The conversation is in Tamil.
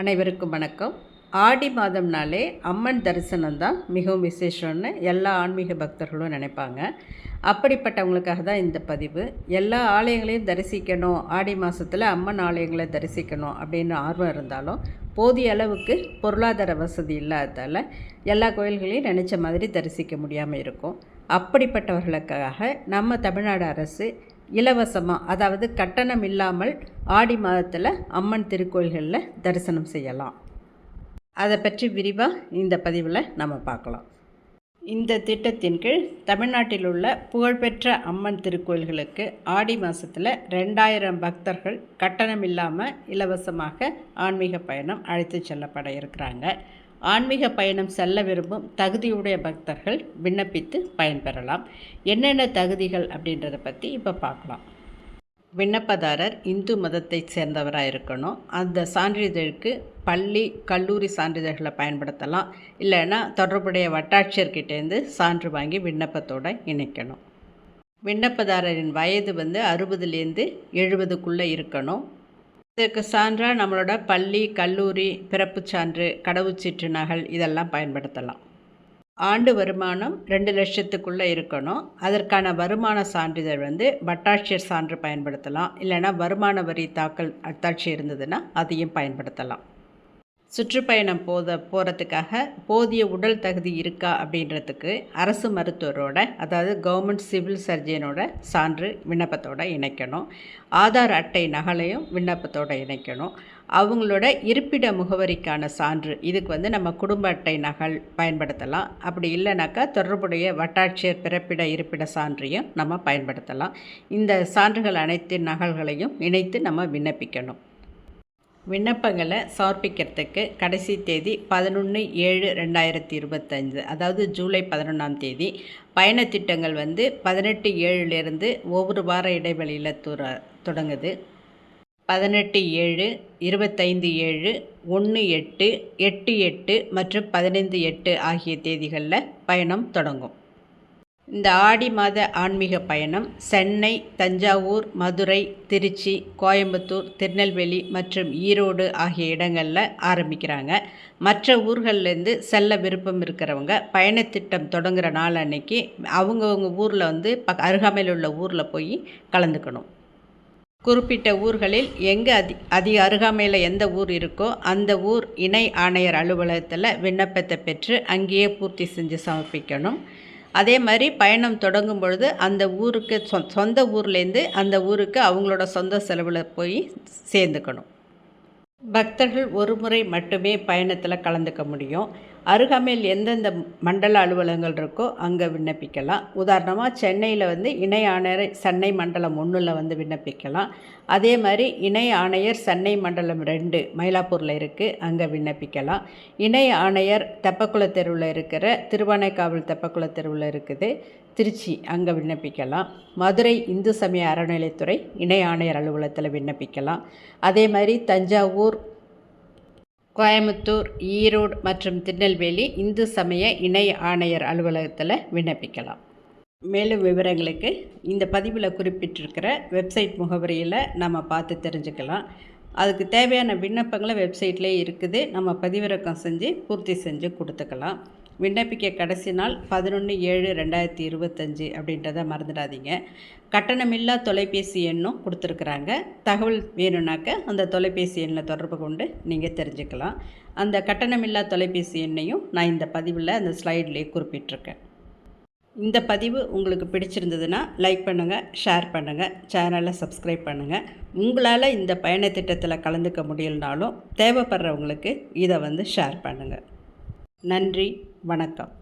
அனைவருக்கும் வணக்கம். ஆடி மாதம்னாலே அம்மன் தரிசனம் தான் மிகவும் விசேஷம்னு எல்லா ஆன்மீக பக்தர்களும் நினைப்பாங்க. அப்படிப்பட்டவங்களுக்காக தான் இந்த பதிவு. எல்லா ஆலயங்களையும் தரிசிக்கணும். ஆடி மாதத்தில் அம்மன் ஆலயங்களை தரிசிக்கணும் அப்படின்னு ஆர்வம் இருந்தாலும் போதிய அளவுக்கு பொருளாதார வசதி இல்லாததால் எல்லா கோயில்களையும் நினச்ச மாதிரி தரிசிக்க முடியாமல் இருக்கும். அப்படிப்பட்டவர்களுக்காக நம்ம தமிழ்நாடு அரசு இலவசமாக அதாவது கட்டணம் இல்லாமல் ஆடி மாதத்தில் அம்மன் திருக்கோயில்களில் தரிசனம் செய்யலாம். அதை பற்றி விரிவாக இந்த பதிவில் நம்ம பார்க்கலாம். இந்த திட்டத்தின் கீழ் தமிழ்நாட்டில் உள்ள புகழ்பெற்ற அம்மன் திருக்கோயில்களுக்கு ஆடி மாதத்தில் ரெண்டாயிரம் பக்தர்கள் கட்டணம் இல்லாமல் இலவசமாக ஆன்மீக பயணம் அழைத்து செல்லப்பட இருக்கிறாங்க. ஆன்மீக பயணம் செல்ல விரும்பும் தகுதியுடைய பக்தர்கள் விண்ணப்பித்து பயன்பெறலாம். என்னென்ன தகுதிகள் அப்படின்றத பற்றி இப்போ பார்க்கலாம். விண்ணப்பதாரர் இந்து மதத்தை சேர்ந்தவராக இருக்கணும். அந்த சான்றிதழுக்கு பள்ளி கல்லூரி சான்றிதழ்களை பயன்படுத்தலாம். இல்லைன்னா தொடர்புடைய வட்டாட்சியர்கிட்டேருந்து சான்று வாங்கி விண்ணப்பத்தோடு இணைக்கணும். விண்ணப்பதாரரின் வயது வந்து அறுபதுலேருந்து எழுபதுக்குள்ளே இருக்கணும். இதற்கு சான்றாக நம்மளோட பள்ளி கல்லூரி பிறப்புச் சான்று கடவுச்சீற்று நகல் இதெல்லாம் பயன்படுத்தலாம். ஆண்டு வருமானம் ரெண்டு லட்சத்துக்குள்ளே இருக்கணும். அதற்கான வருமான சான்றிதழ் வந்து வட்டாட்சியர் சான்று பயன்படுத்தலாம். இல்லைனா வருமான வரி தாக்கல் அத்தாட்சி இருந்ததுன்னா அதையும் பயன்படுத்தலாம். சுற்றுப்பயணம் போத போகிறதுக்காக போதிய உடல் தகுதி இருக்கா அப்படின்றதுக்கு அரசு மருத்துவரோட அதாவது கவர்மெண்ட் சிவில் சர்ஜனோட சான்று விண்ணப்பத்தோடு இணைக்கணும். ஆதார் அட்டை நகலையும் விண்ணப்பத்தோடு இணைக்கணும். அவங்களோட இருப்பிட முகவரிக்கான சான்று இதுக்கு வந்து நம்ம குடும்ப அட்டை நகல் பயன்படுத்தலாம். அப்படி இல்லைனாக்கா தொடர்புடைய வட்டாட்சியர் பிறப்பிட இருப்பிட சான்றையும் நம்ம பயன்படுத்தலாம். இந்த சான்றுகள் அனைத்து நகல்களையும் இணைத்து நம்ம விண்ணப்பிக்கணும். விண்ணப்பங்களை சமர்ப்பிக்கிறதுக்கு கடைசி தேதி பதினொன்று ஏழு ரெண்டாயிரத்தி இருபத்தஞ்சு அதாவது ஜூலை பதினொன்றாம் தேதி. பயணத்திட்டங்கள் வந்து பதினெட்டு ஏழுலேருந்து ஒவ்வொரு வார இடைவெளியில் துற தொடங்குது. பதினெட்டு ஏழு இருபத்தைந்து ஏழு ஒன்று எட்டு எட்டு எட்டு மற்றும் பதினைந்து எட்டு ஆகிய தேதிகளில் பயணம் தொடங்கும். இந்த ஆடி மாத ஆன்மீக பயணம் சென்னை தஞ்சாவூர் மதுரை திருச்சி கோயம்புத்தூர் திருநெல்வேலி மற்றும் ஈரோடு ஆகிய இடங்களில் ஆரம்பிக்கிறாங்க. மற்ற ஊர்கள்லேருந்து செல்ல விருப்பம் இருக்கிறவங்க பயணத்திட்டம் தொடங்குகிற நாள் அன்னைக்கு அவங்கவுங்க ஊரில் வந்து ப அருகாமையில் உள்ள ஊரில் போய் கலந்துக்கணும். குறிப்பிட்ட ஊர்களில் எங்கே அதி அதிக அருகாமையில் எந்த ஊர் இருக்கோ அந்த ஊர் இணை ஆணையர் அலுவலகத்தில் விண்ணப்பத்தை பெற்று அங்கேயே பூர்த்தி செஞ்சு சமர்ப்பிக்கணும். அதே மாதிரி பயணம் தொடங்கும் பொழுது அந்த ஊருக்கு சொ சொந்த ஊர்லேருந்து அந்த ஊருக்கு அவங்களோட சொந்த செலவில் போய் சேர்ந்துக்கணும். பக்தர்கள் ஒரு முறை மட்டுமே பயணத்தில் கலந்துக்க முடியும். அருகாமையில் எந்தெந்த மண்டல அலுவலகங்கள் இருக்கோ அங்கே விண்ணப்பிக்கலாம். உதாரணமாக சென்னையில் வந்து இணை ஆணையர் சென்னை மண்டலம் ஒன்றில் வந்து விண்ணப்பிக்கலாம். அதே மாதிரி இணை ஆணையர் சென்னை மண்டலம் ரெண்டு மயிலாப்பூரில் இருக்குது அங்கே விண்ணப்பிக்கலாம். இணை ஆணையர் தெப்பக்குள தெருவில் இருக்கிற திருவானைக்காவல் தெப்பக்குள தெருவில் இருக்குது திருச்சி அங்கே விண்ணப்பிக்கலாம். மதுரை இந்து சமய அறநிலைத்துறை இணை ஆணையர் அலுவலகத்தில் விண்ணப்பிக்கலாம். அதே மாதிரி தஞ்சாவூர் கோயம்புத்தூர் ஈரோடு மற்றும் திருநெல்வேலி இந்து சமய இணை ஆணையர் அலுவலகத்தில் விண்ணப்பிக்கலாம். மேலும் விவரங்களுக்கு இந்த பதிவில் குறிப்பிட்டிருக்கிற வெப்சைட் முகவரியில் நம்ம பார்த்து தெரிஞ்சுக்கலாம். அதுக்கு தேவையான விண்ணப்பங்களை வெப்சைட்லேயே இருக்குது. நம்ம பதிவிறக்கம் செஞ்சு பூர்த்தி செஞ்சு கொடுத்துக்கலாம். விண்ணப்பிக்க கடைசி நாள் பதினொன்று ஏழு ரெண்டாயிரத்தி இருபத்தஞ்சி அப்படின்றத மறந்துடாதீங்க. கட்டணமில்லா தொலைபேசி எண்ணும் கொடுத்துருக்குறாங்க. தகவல் வேணும்னாக்க அந்த தொலைபேசி எண்ணில் தொடர்பு கொண்டு நீங்கள் தெரிஞ்சுக்கலாம். அந்த கட்டணமில்லா தொலைபேசி எண்ணையும் நான் இந்த பதிவில் அந்த ஸ்லைட்லேயே குறிப்பிட்டிருக்கேன். இந்த பதிவு உங்களுக்கு பிடிச்சிருந்ததுன்னா லைக் பண்ணுங்கள் ஷேர் பண்ணுங்கள் சேனலை சப்ஸ்கிரைப் பண்ணுங்கள் உங்களால் இந்த பயண திட்டத்தில் கலந்துக்க முடியலனாலும் தேவைப்படுறவங்களுக்கு இதை வந்து ஷேர் பண்ணுங்கள் நன்றி வணக்கம்.